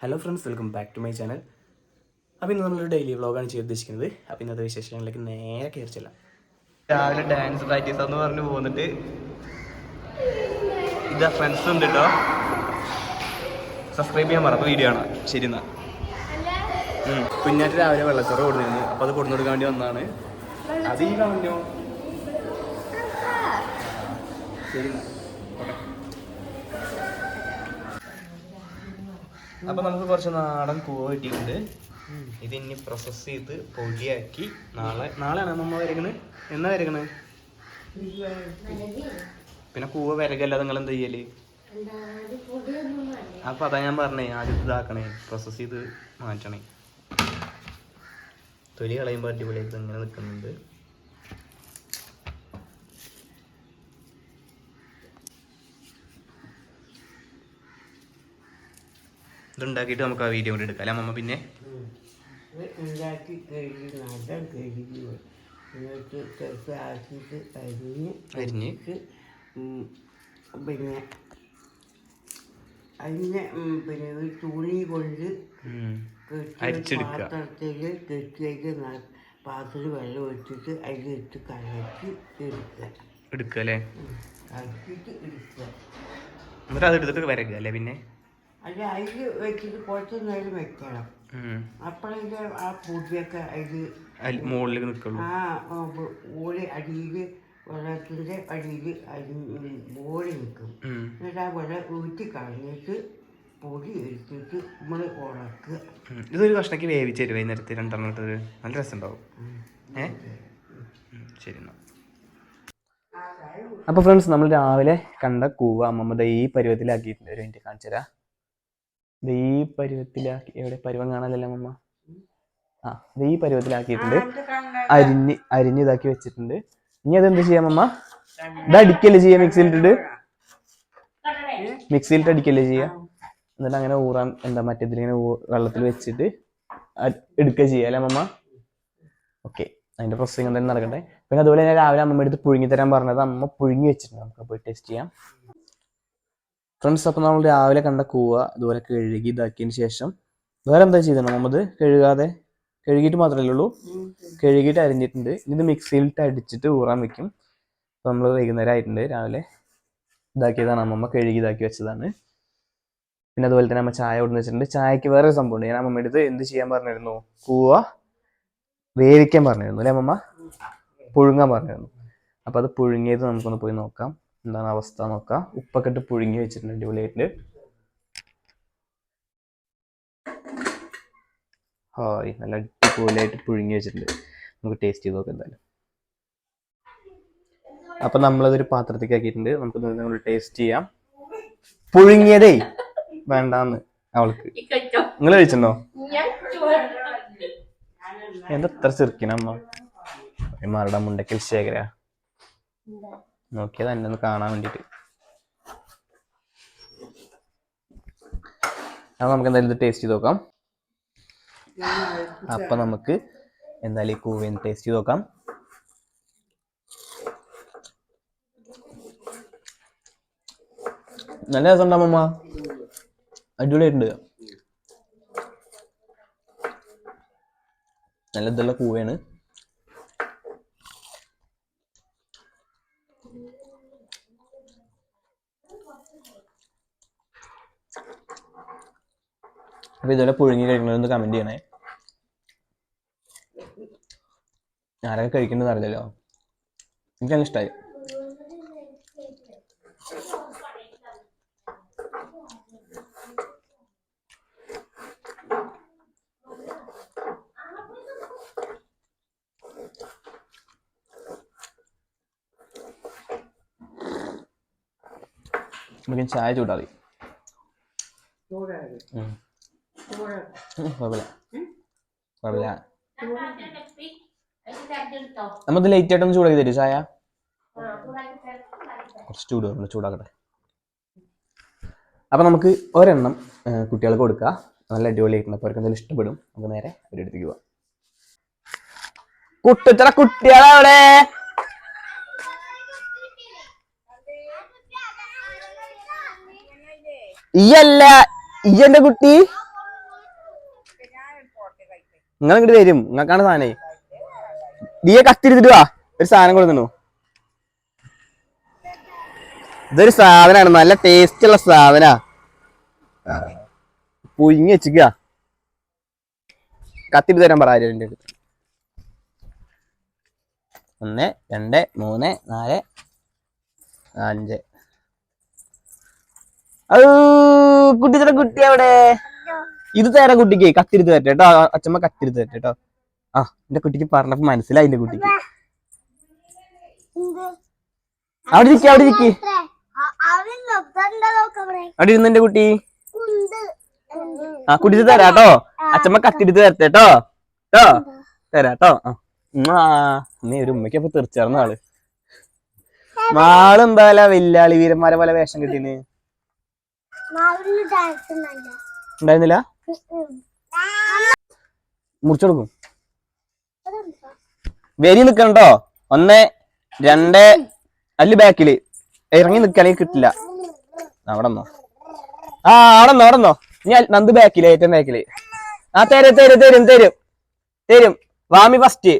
Hello friends welcome back to my channel അപ്പോൾ ഇന്ന് നമ്മളൊരു ഡെയിലി വ്ളോഗാണ് ചെയ്യാൻ ഉദ്ദേശിക്കുന്നത്. അപ്പോൾ ഇന്നത്തെ വിശേഷങ്ങളിലേക്ക് നേരെ കയറിച്ചില്ല രാവിലെ ഡാൻസ് പ്രാക്ടീസ് എന്ന് പറഞ്ഞ് പോന്നിട്ട് ഇതാ ഫ്രണ്ട്സ് ഉണ്ട് കേട്ടോ സബ്സ്ക്രൈബ് ചെയ്യാൻ പറഞ്ഞു വീഡിയോ ആണ് ശരി എന്നാ. കുഞ്ഞാറ്റ് രാവിലെ വെള്ളച്ചോറ് കൊടുത്തിരുന്നു. അപ്പോൾ അത് കൊടുത്തു കൊടുക്കാൻ വേണ്ടി വന്നതാണ്. അത് ഈ ശരി എന്നാ. അപ്പൊ നമുക്ക് കുറച്ച് നാടൻ കൂവ കിട്ടിയിട്ടുണ്ട്. ഇത് ഇനി പ്രോസസ് ചെയ്ത് പൊടിയാക്കി നാളെ നാളെയാണ് നമ്മൾ വരകണ് എന്നാ വരകണ് പിന്നെ കൂവ വരകല്ലാതെ നിങ്ങൾ എന്താ ചെയ്യൽ? അപ്പൊ അതാ ഞാൻ പറഞ്ഞേ ആദ്യത്തെ ഇതാക്കണേ പ്രോസസ് ചെയ്ത് മാറ്റണേ. തൊലി കളയുമ്പോൾ അടിപൊളിയായിട്ട് ഇങ്ങനെ നിൽക്കുന്നുണ്ട്. ഇതുണ്ടാക്കിയിട്ട് നമുക്ക് ആ വീഡിയോ കൂടി എടുക്കാം. അല്ലേ അമ്മ പിന്നെ? ഉണ്ടാക്കി കഴുകി നല്ലം കഴുകി എന്നിട്ട് ചെറുപ്പം ആക്കിയിട്ട് അരിഞ്ഞ്. പിന്നെ അതിനെ പിന്നെ ഒരു തുണി കൊണ്ട്. പാത്രത്തിൽ കെട്ടിയിട്ട് പാത്രത്തിൽ വെള്ളം ഒഴിച്ചിട്ട് അതിലിട്ട് കലക്കി എടുക്കുക എടുക്കുക അല്ലേ. കലക്കിയിട്ട് എടുക്കുക എന്നിട്ട് അത് എടുത്തിട്ട് വരക്കുക അല്ലേ പിന്നെ? അത് അതിൽ വെച്ചിട്ട് കുറച്ച് നേരം വെക്കണം. അപ്പോഴതിന്റെ ആ പൊടിയൊക്കെ അതിൽ മുകളിൽ നിൽക്കണം നിൽക്കുള്ളൂ ആ ഓടി അടിയിൽ വെള്ളത്തിന്റെ അടിയിൽ അരി ഓടി നിൽക്കും എന്നിട്ട് ആ വെള്ളം ഊറ്റി കളഞ്ഞിട്ട് പൊടി എടുത്തിട്ട് നമ്മൾ ഉണക്കുക ഇതൊരു കഷ്ണക്ക് വേവിച്ച് തരും വൈകുന്നേരത്തെ രണ്ടെണ്ണത്തെ നല്ല രസമുണ്ടാവും. ഏ? ശരി എന്നാ. അപ്പോൾ ഫ്രണ്ട്സ് നമ്മൾ രാവിലെ കണ്ട കൂവ അമ്മമ്മ ഈ പരുവത്തിലാക്കിയിട്ടുണ്ട്. ഒരു മിനിറ്റ് കാണിച്ചു തരാം ഈ പരുവത്തിലാക്കി എവിടെ? പരുവം കാണാനല്ലേ അമ്മ? ആ ദേ ഈ പരുവത്തിലാക്കിയിട്ടുണ്ട് അരിഞ്ഞ് അരിഞ്ഞ് ഇതാക്കി വെച്ചിട്ടുണ്ട്. ഇനി അതെന്ത് ചെയ്യാം അമ്മ? ഇത് അടിക്കല്ലേ ചെയ്യാം മിക്സിയിലിട്ടിട്ട് മിക്സിയിലിട്ട് അടിക്കല്ലേ ചെയ്യാം? എന്നിട്ട് അങ്ങനെ ഊറാൻ എന്താ മറ്റേതിലിങ്ങനെ ഇതിലിങ്ങനെ വെള്ളത്തിൽ വെച്ചിട്ട് എടുക്കുക ചെയ്യുക അല്ലേ അമ്മമ്മ? ഓക്കെ അതിന്റെ പ്രോസസ്സിങ് എന്തായാലും നടക്കട്ടെ. പിന്നെ അതുപോലെ ഞാൻ രാവിലെ അമ്മ എടുത്ത് പുഴുങ്ങി തരാൻ പറഞ്ഞത് അമ്മ പുഴുങ്ങി വെച്ചിട്ടുണ്ട്. നമുക്ക് പോയി ടേസ്റ്റ് ചെയ്യാം. ഫ്രണ്ട്സ് അപ്പോൾ നമ്മൾ രാവിലെ കണ്ട കൂവ ഇതുപോലെ കഴുകി ഇതാക്കിയതിന് ശേഷം വേറെ എന്താ ചെയ്തത് നമ്മത് കഴുകാതെ കഴുകിയിട്ട് മാത്രമല്ലേ ഉള്ളൂ. കഴുകിയിട്ട് അരിഞ്ഞിട്ടുണ്ട്. ഇത് മിക്സിയിലിട്ട് അടിച്ചിട്ട് ഊറാൻ വെക്കും. അപ്പോൾ നമ്മൾ വൈകുന്നേരം ആയിട്ടുണ്ട്. രാവിലെ ഇതാക്കിയതാണ്. അമ്മമ്മ കഴുകി ഇതാക്കി വെച്ചതാണ്. പിന്നെ അതുപോലെ തന്നെ അമ്മ ചായ കൊടുന്ന് വെച്ചിട്ടുണ്ട്. ചായക്ക് വേറെ സംഭവമുണ്ട് ഞാൻ അമ്മമ്മ അടുത്ത് എന്ത് ചെയ്യാൻ പറഞ്ഞിരുന്നു? കൂവ വേവിക്കാൻ പറഞ്ഞിരുന്നു. അല്ലേ അമ്മമ്മ? പുഴുങ്ങാൻ പറഞ്ഞിരുന്നു. അപ്പൊ അത് പുഴുങ്ങിയത് നമുക്കൊന്ന് പോയി നോക്കാം. എന്താണ് അവസ്ഥ നോക്കാം. ഉപ്പൊക്കെ ഇട്ട് പുഴുങ്ങി വെച്ചിട്ടുണ്ട് അടിപൊളിയായിട്ട്. ഹായ് നല്ല അടിപൊളിയായിട്ട് പുഴുങ്ങി വെച്ചിട്ടുണ്ട്. നമുക്ക് ടേസ്റ്റ് ചെയ്ത് നോക്കാം എന്തായാലും. അപ്പൊ നമ്മളതൊരു പാത്രത്തേക്ക് ആക്കിയിട്ടുണ്ട്. നമുക്ക് നമ്മൾ ടേസ്റ്റ് ചെയ്യാം. പുഴുങ്ങിയതേ വേണ്ടാന്ന് അവൾക്ക്. നിങ്ങൾ കഴിച്ചിട്ടുണ്ടോ? എന്താ എത്ര ചെറുക്കിനമ്മ മാരുടെ മുണ്ടക്കൽ ശേഖര. നോക്കിയത് എന്നെ ഒന്ന് കാണാൻ വേണ്ടിട്ട്. അപ്പോൾ നമുക്ക് എന്തായാലും ടേസ്റ്റ് ചെയ്ത് നോക്കാം. അപ്പം നമുക്ക് എന്തായാലും ഈ കൂവേന്ന് ടേസ്റ്റ് ചെയ്ത് നോക്കാം. നല്ല രസമുണ്ടാവും അമ്മ അടിപൊളിയായിട്ടുണ്ട്. നല്ല ഇതുള്ള കൂവയാണ് അപ്പൊ ഇതുപോലെ പുഴുങ്ങി കഴിക്കണമെന്ന് കമന്റ് ചെയ്യണേ. ആരൊക്കെ കഴിക്കുന്നത് അറിയില്ലല്ലോ. എനിക്ക് നല്ല ഇഷ്ടമായി നമുക്ക് ചായ ചൂടാതി കുഴപ്പമില്ല. കുഴപ്പമില്ല. നമ്മത് ലേറ്റ് ആയിട്ടൊന്ന് ചൂടാക്കി തരും ചായ? കുറച്ച് ചൂട് ചൂടാക്കട്ടെ. അപ്പൊ നമുക്ക് ഒരെണ്ണം കുട്ടികൾക്ക് കൊടുക്കുക നല്ല അടിപൊളിയായിട്ടുണ്ട്. അപ്പൊ അവർക്ക് എന്തെങ്കിലും ഇഷ്ടപ്പെടും. നമുക്ക് നേരെ അവരുടെ അടുത്തേക്ക് പോവാം. കുട്ടിച്ചറ കുട്ടികളവിടെ ഈ അല്ല ഈ എന്റെ കുട്ടി. നിങ്ങൾ ഇങ്ങോട്ട് തരും നിങ്ങൾക്കാണ് സാധനേ. ഡിയെ കത്തിരുത്തിട്ട് വാ. ഒരു സാധനം കൊടുക്കുന്നു ഇതൊരു സാധനമാണ് നല്ല ടേസ്റ്റ് ഉള്ള സാധന. പുഴുങ്ങി വെച്ചിക്ക കത്തിട്ട് തരാൻ പറ ഒന്ന് രണ്ട് മൂന്ന് നാല് അഞ്ച് കുട്ടി കുട്ടി അവിടെ. ഇത് തരാം കുട്ടിക്ക് കത്തിരുത്ത് തരട്ടെ കേട്ടോ അച്ഛമ്മ കത്തിരുത്ത് തരട്ടെ കേട്ടോ ആ എന്റെ കുട്ടിക്ക് പറഞ്ഞപ്പോ മനസ്സിലായി എന്റെ കുട്ടിക്ക്. അവിടെ ഇരിക്ക അവിടെ ഇരിക്ക. അവിടെ ഇരുന്ന് എന്റെ കുട്ടി. ആ കുട്ടിച്ച് തരാട്ടോ കേട്ടോ അച്ഛമ്മ കത്തിരുത്ത് തരട്ടെ കേട്ടോ കേട്ടോ തരാ കേട്ടോ ആ. നീ ഒരു ഉമ്മയ്ക്ക് അപ്പൊ തീർച്ചയാർന്ന ആൾ. പല വെല്ലാളി വീരന്മാരെ പോലെ വേഷം കിട്ടീന്. ഉണ്ടായിരുന്നില്ല? മുറിച്ചു കൊടുക്കും വരി നിക്കണട്ടോ ഒന്ന് രണ്ട് അല്ല ബാക്കിൽ. ഇറങ്ങി നിക്കാണെങ്കിൽ കിട്ടില്ല. അവിടെ നിന്നോ. ആ അവിടെ നിന്നോ അവിടെ നിന്നോ. ഞാൻ നന്ദ് ബാക്കിൽ ഏറ്റവും ബാക്കിൽ. ആ തരും തരും തരും തരും. തരും. വാമി ഫസ്റ്റ്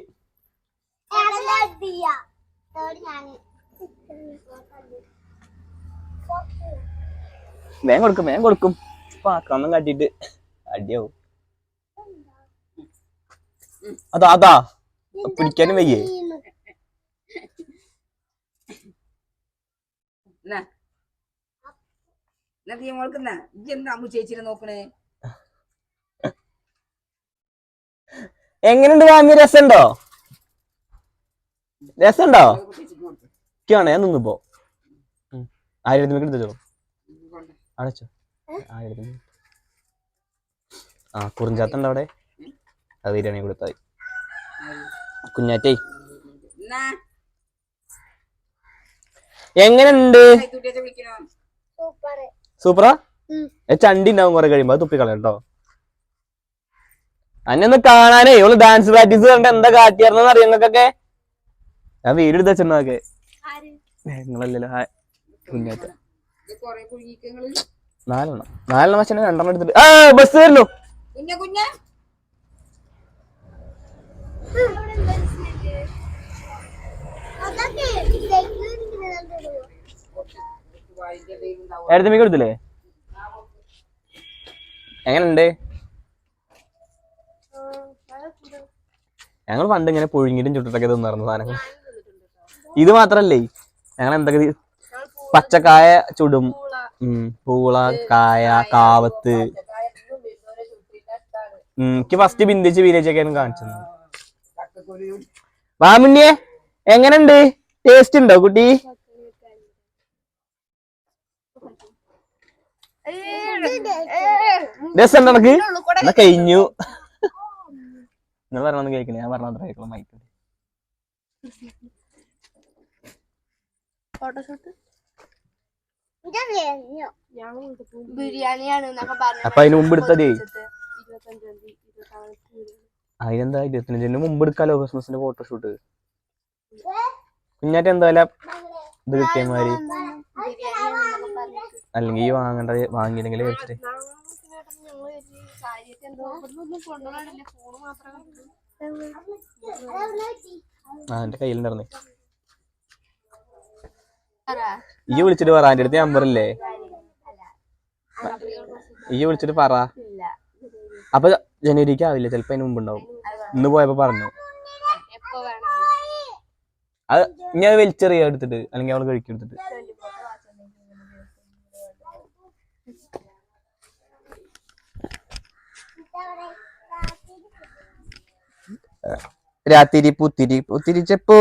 വേഗം കൊടുക്കും വേഗം കൊടുക്കും. പാക്കൊന്നും കാട്ടിട്ട് അടിയാവും. അതാ അതാ. പിടിക്കാനും വയ്യേ. ഇജ്ജ് എന്താ അമ്മു ചേച്ചിനെ നോക്കണേ? എങ്ങനെയുണ്ട് വാങ്ങി രസണ്ടോ രസണ്ടോ ഒക്കെയാണ് ഞാൻ നിന്നിപ്പോ. ആയിരത്തി എടുത്തോ? അടച്ചോ. ആയിരത്തി ആ കുറിഞ്ചാത്തണ്ട് അവിടെ അത് ബിരിയാണി കൊടുത്താൽ കുഞ്ഞാറ്റേ. എങ്ങനെയുണ്ട്? സൂപ്പറാ. ചണ്ടി ഉണ്ടാവും കുറെ കഴിയുമ്പോ. അത് തുപ്പിക്കളയാം കേട്ടോ. അന്നൊന്ന് കാണാനേ. ഇവൾ ഡാൻസ് പ്രാക്ടീസ് കണ്ട എന്താ കാട്ടിയാർന്നെന്ന് അറിയാം നിങ്ങൾക്കൊക്കെ? ഞാൻ വീടെടുത്ത് വെച്ചിട്ടുണ്ടൊക്കെ നിങ്ങളല്ലല്ലോ. കുഞ്ഞാറ്റ. ഇത് കൊറേ കുഴിക്കങ്ങൾ. നാലെണ്ണം. നാലെണ്ണം പക്ഷേ രണ്ടെണ്ണം എടുത്തിട്ട് ആ ബസ് വരുന്നു. കുഞ്ഞ കുഞ്ഞ. എടുത്ത് എങ്ങനുണ്ട് ഞങ്ങൾ പണ്ട് ഇങ്ങനെ പുഴുങ്ങിയിട്ടും ചുട്ടിട്ടൊക്കെ തിന്നാറുന്ന സാധനങ്ങൾ. ഇത് മാത്രല്ലേ? ഞങ്ങൾ എന്തൊക്കെ പച്ചക്കായ ചുടും. പൂള കായ കാവത്ത്. എനിക്ക് ഫസ്റ്റ് ബിന്ദിച്ച് വീരേച്ചൊക്കെയാണ് കാണിച്ചത്. വാമിന്യെ എങ്ങനുണ്ട് ടേസ്റ്റ് ഉണ്ടോ കുട്ടി? രസം എന്നാ കഴിഞ്ഞു. നിങ്ങൾ പറഞ്ഞൊന്നും കേൾക്കണേ ഞാൻ പറഞ്ഞ അത്ര കേൾക്കണം മൈക്ക് പറഞ്ഞു അപ്പൊ അതിന് മുമ്പ് എടുത്തതേ. അതിനെന്താ ഇരുപത്തിനഞ്ചിന് മുമ്പ് എടുക്കാലോ ക്രിസ്മസിന്റെ ഫോട്ടോഷൂട്ട് കുഞ്ഞാറ്റ എന്തായാലും ബിരിയാണിയാണെന്നൊക്കെ പറഞ്ഞിട്ട് അല്ലെങ്കിൽ ഈ വാങ്ങേണ്ടത് വാങ്ങിയില്ലെങ്കിൽ വെച്ചിട്ട്. ആ എന്റെ കയ്യിലുണ്ടായിരുന്നേ ഈ വിളിച്ചിട്ട് പറ എന്റെ അടുത്ത് നമ്പർ ഇല്ലേ? ഈ വിളിച്ചിട്ട് പറ. അപ്പൊ ജനുവരിക്ക് ആവില്ല ചിലപ്പോ അതിന് മുമ്പുണ്ടാവും. ഇന്ന് പോയപ്പോ പറഞ്ഞു. അത് ഞാൻ വലിച്ചെറിയ എടുത്തിട്ട് അല്ലെങ്കിൽ അവൾ കഴിക്കും എടുത്തിട്ട്. രാത്തിരി പുത്തിരി പുത്തിരിച്ചപ്പോ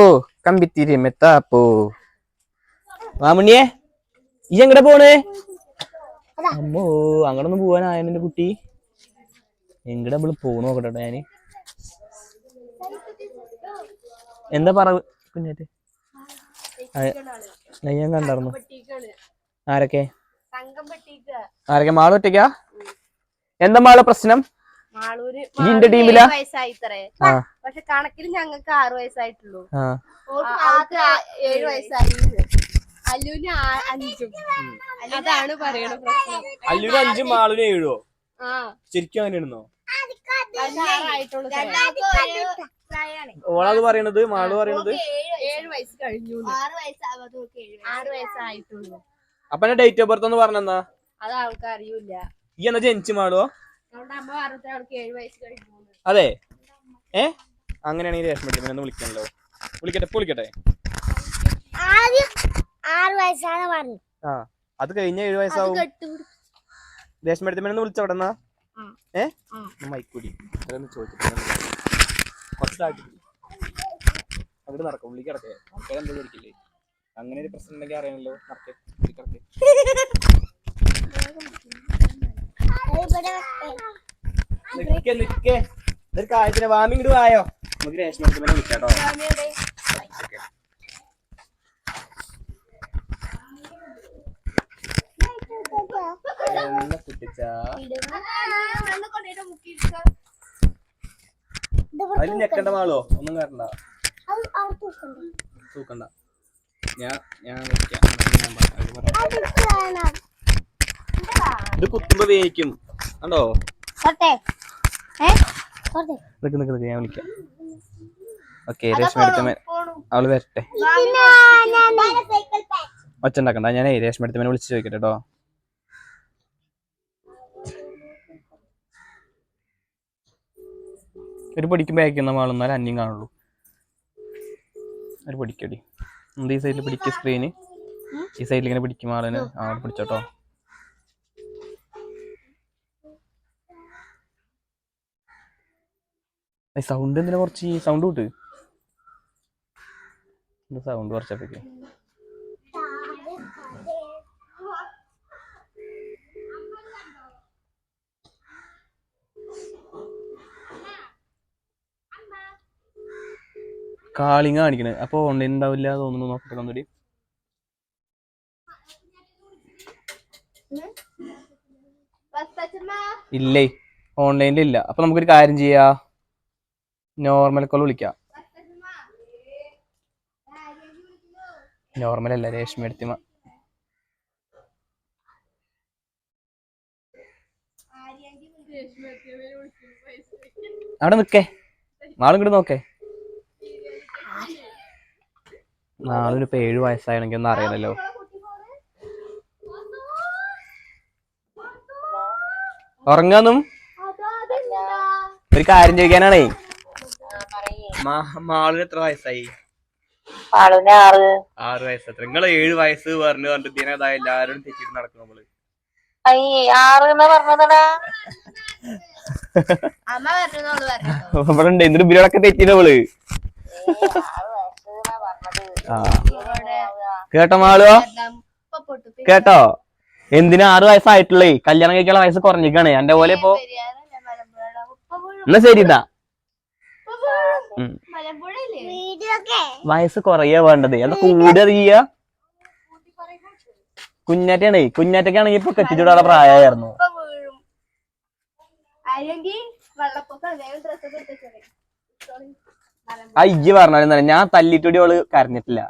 കമ്പിത്തിരി മെത്താപ്പോ. മാമുണ്ണിയെ ഈ എങ്ങടെ പോണേ? അമ്മോ അങ്ങടൊന്നും പോവാനായ കുട്ടി? എങ്ങടെ നമ്മൾ പോണു നോക്കട്ടെ ഞാൻ ഞാൻ. എന്താ പറ കുഞ്ഞാറ്റ്? ഞാൻ കണ്ടായിരുന്നു ആരൊക്കെ? ആരൊക്കെ? മാൾ ഒറ്റയ്ക്കാ? എന്താ മാൾ പ്രശ്നം? ഇതിന്റെ ടീമിലാ? പക്ഷെ കണക്കിൽ ഞങ്ങൾക്ക് ആറ് വയസ്സായിട്ടുള്ളൂ. ഏഴ് വയസ്സായി. അല്ലുവിന് അഞ്ചും. അതാണ് പറയണ പ്രശ്നം. അല്ലൂര് അഞ്ചും മാളിന് ഏഴോ ആ. ശരിക്കും അങ്ങനെയാണെന്നോ ഓളത് പറയണത് മാൾ പറയണത്. ഏഴ് വയസ്സ് കഴിഞ്ഞു ആറ് വയസ്സാവാതെ ആറ് വയസ്സായിട്ടുള്ളൂ. അപ്പൊ എന്റെ ഡേറ്റ് ഓഫ് ബർത്ത് ഒന്ന് പറഞ്ഞെന്നാ? അത് ആൾക്ക് അറിയൂല ഈ എന്നാ ജനിച്ചു മാളോ? നമ്മുടെ അമ്മ ഏഴ് വയസ്സ് കഴിഞ്ഞു അതെ. ഏ? അങ്ങനെയാണെങ്കിൽ വിളിക്കണല്ലോ. വിളിക്കട്ടെ വിളിക്കട്ടെ. ആദ്യം ആറ് വയസ്സാണ് പറഞ്ഞത് ആ അത് കഴിഞ്ഞ ഏഴു വയസ്സാവും. രേഷ്മ എടുത്തമ്മ വിളിച്ചോടെ എന്നാ ഏ? മൈക്കൂടി അതൊന്ന് ചോദിച്ചിട്ട് അവിടെ നടക്കും. വിളിക്ക് കിടക്കേ. ആൾക്കാർ എന്താ വിളിക്കില്ലേ അങ്ങനെ ഒരു പ്രശ്നം ഉണ്ടെങ്കിൽ അറിയാമല്ലോ നടക്കേ. കിടക്കേ. നിക്കേ നിക്കേ. ഇതൊരു കാര്യത്തിന് വാമി ഇങ്ങോട്ട് വായോ? നമുക്ക് രേഷ്മ വിളിക്കാട്ടോ ഓക്കേ. എന്നെ കുട്ടിച്ചാ അതിൽ ഞെക്കണ്ട മാളോ? ഒന്നും കാരണ തൂക്കണ്ട. ഞാൻ ഞാൻ. ഇത് കുത്തുമ്പോ വേവിക്കും. കണ്ടോ? നിക്ക് നിക്ക് നിക്ക്. ഞാൻ വിളിക്കാം. ഓക്കെ രേഷ്മ എടുത്തമ്മ അവൾ വരട്ടെ. ഒച്ച ഉണ്ടാക്കണ്ട. ഞാനേ രേഷ്മ എടുത്തമ്മനെ വിളിച്ച് ചോദിക്കട്ടെ കേട്ടോ ഒരു പൊടിക്കും ബാക്കുന്ന മാളെന്നാൽ അന്യം കാണുള്ളൂ. ഒരു പിടിക്കടി എന്ത് ഈ സൈഡിൽ പിടിക്കുക സ്ക്രീന് ഈ സൈഡിൽ ഇങ്ങനെ പിടിക്കും ആളിന് ആ അവിടെ പിടിച്ചോട്ടോ. സൗണ്ട് എന്തിനാ കുറച്ച് സൗണ്ട് കൂട്ട്? സൗണ്ട് കുറച്ചപ്പോഴേക്ക് കാളിങ് കാണിക്കണേ. അപ്പൊ ഓൺലൈൻ ഉണ്ടാവില്ല തോന്നുന്നു നോക്കട്ടെ ഒന്നുകൂടി. ഇല്ലേ? ഓൺലൈനിൽ ഇല്ല. അപ്പൊ നമുക്കൊരു കാര്യം ചെയ്യാ. നോർമൽ കോൾ വിളിക്കാം. നോർമൽ അല്ല രേഷ്മ എടുത്തിമ. അവിടെ നിക്കേ നാളെ ഇങ്ങോട്ട് നോക്കേ. നാളിന് ഇപ്പൊ ഏഴു വയസ്സായണെങ്കിൽ ഒന്നും അറിയണല്ലോ. ഉറങ്ങാന്നും? ഒരു കാര്യം ചോദിക്കാനാണേ. മാളിന് എത്ര വയസ്സായി? ആറ്. ആറ് വയസ്സ് അത്ര നിങ്ങൾ ഏഴ് വയസ്സ് പറഞ്ഞു പറഞ്ഞിട്ട് ഇതിനേതാ എല്ലാരും തെറ്റിട്ട് നടക്കും നമ്മൾ. ഇവിടെ ഉണ്ട് എന്നിട്ട് നമ്മൾ? ആ കേട്ടോ മാളോ കേട്ടോ? എന്തിനാ ആറ് വയസ്സായിട്ടുള്ളേ? കല്യാണം കഴിക്കാനുള്ള വയസ്സ് കുറഞ്ഞിക്കാണ് എന്റെ പോലെ ഇപ്പൊ എന്നാ ശരി ഇതാ വയസ്സ് കുറയാ വേണ്ടത്. എന്താ കൂടെ അറിയ കുഞ്ഞാറ്റാണേ കുഞ്ഞാറ്റക്കാണെങ്കിൽ ഇപ്പൊ കെട്ടിച്ചൂടാനുള്ള പ്രായമായിരുന്നു. അല്ലെങ്കിൽ വെള്ളപ്പൊക്കം എടുത്തേക്കണേ അയ്യ പറഞ്ഞാലും തന്നെ ഞാൻ തല്ലിട്ടൂടി അവൾ കരഞ്ഞിട്ടില്ല.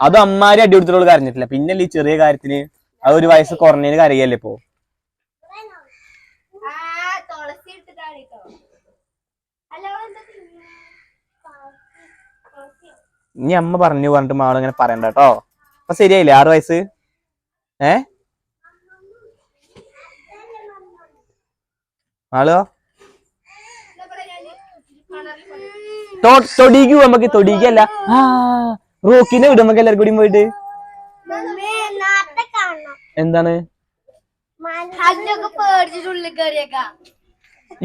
അത് അമ്മാരി അടി കൊടുത്തിട്ടുള്ള കരഞ്ഞിട്ടില്ല. പിന്നെ ഈ ചെറിയ കാര്യത്തിന് അത് ഒരു വയസ്സ് കുറഞ്ഞതിന് കരയല്ലേ ഇപ്പൊ? ആ? ഇനി അമ്മ പറഞ്ഞു പറഞ്ഞിട്ട് മാൾ ഇങ്ങനെ പറയണ്ട കേട്ടോ അപ്പൊ ശരിയായില്ലേ? ആറ് വയസ്സ്? ഏ? മാളോ എന്നാ പറയാ ഞാൻ കിണറിൽ കൊണ്ടുപോയി. തൊടിക്ക് നമുക്ക് തൊടിക്കല്ല. ആ റോക്കിനെ വിടും നമുക്ക് എല്ലാവർക്കും കൂടി പോയിട്ട്. കാണണം. എന്താണ്?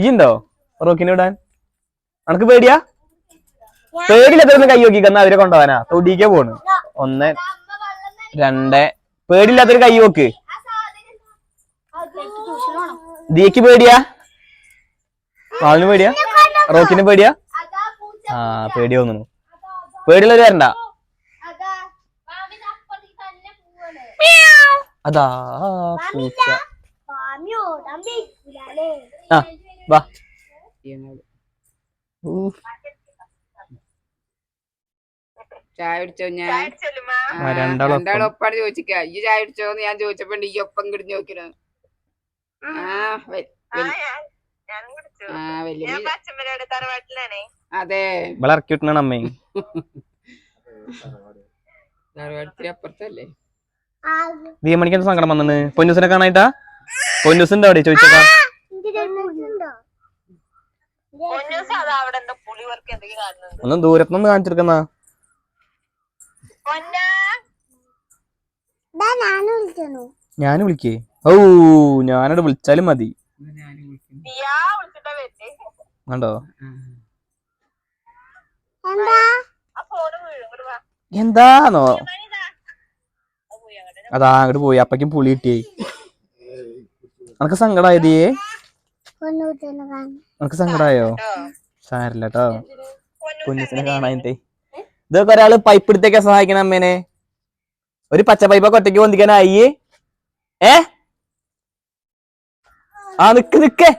ഈ റോക്കിനെ വിടാൻ? അനക്ക് പേടിയാ? പേടിയില്ലാത്ത കൈ നോക്കി എന്നാ അവരെ കൊണ്ടുപോവാനാ തൊടിക്ക പോണ്. ഒന്ന് രണ്ട്. പേടിയില്ലാത്തൊരു കൈ നോക്ക്. ആ സാധനം ട്യൂഷൻ വേണം ദിയക്ക് പേടിയാ? മാളിന് പേടിയാ? റോക്കിന് പേടിയാ? അതാ പൂച്ച ആ പേടി തോന്നുന്നു പേടിയുള്ളവര് വരണ്ട. അതാ പൂച്ച. ആ വാ. ചായ കുടിച്ചോ ഞാൻ? ആ, രണ്ടാളും ഒപ്പം. രണ്ടാളും ഒപ്പാണ് ചോദിച്ചിക്ക. ഈ ചായ കുടിച്ചോന്ന് ഞാൻ ചോദിച്ചപ്പോ ഈ ഒപ്പം കിടന്ന് നോക്കിയിരുന്നു ആ അതെ ഇവിടെ ഇറക്കി വിട്ടണ അമ്മേ. അപ്പുറത്തല്ലേ എന്താ സങ്കടം വന്നിന്. പൊന്നൂസിനെ കാണായിട്ടാ പൊന്നൂസിന്റെ അവിടെ ചോദിച്ചേക്കാ ഒന്ന് ദൂരത്തുനിന്ന് കാണിച്ചെടുക്കുന്ന ഞാൻ വിളിക്കേ. ഓ ഞാനവിടെ വിളിച്ചാലും മതി. എന്താ? എന്താന്നോ? അതാ അങ്ങോട്ട് പോയി. അപ്പക്കും പുളി കിട്ടിയേ അനക്ക് സങ്കടായതേ? കൊണ്ടുവിട്ടെന്ന് കാണാൻ. അനക്ക് സങ്കടായോ? സാരില്ല കേട്ടോ. കുഞ്ഞിസിനെ കാണാനിട്ടേ ഇതൊക്കെ ഒരാൾ പൈപ്പ് എടുത്തേക്കാൻ സഹായിക്കണം അമ്മേനെ. ഒരു പച്ച പൈപ്പൊക്കെ ഒറ്റയ്ക്ക് പൊന്തിക്കാനായി. ഏ? ആ നിക്ക് നിക്ക്.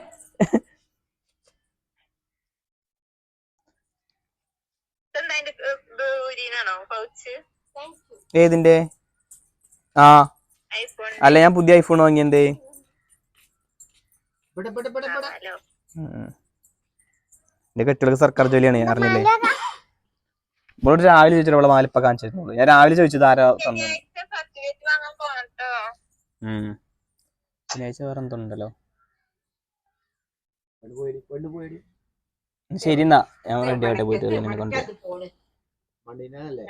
ഏതിന്റെ? ആ. അല്ല ഞാൻ പുതിയ ഐഫോൺ വാങ്ങിയന്തേ ഉം. എന്റെ കെട്ടികൾക്ക് സർക്കാർ ജോലിയാണ് ഞാൻ അറിഞ്ഞില്ലേ? നമ്മളോട് രാവിലെ ചോദിച്ചിട്ട് അവളെ മാലിപ്പ കാണിച്ചിരുന്നുള്ളൂ. ഞാൻ രാവിലെ ചോദിച്ചത് ആരാ തന്നു ശനിയാഴ്ച വേറെ എന്തുണ്ടല്ലോ ശരി എന്നാ. ഞാൻ റെഡി ആയിട്ട് പോയിട്ട് വണ്ടിനല്ലേ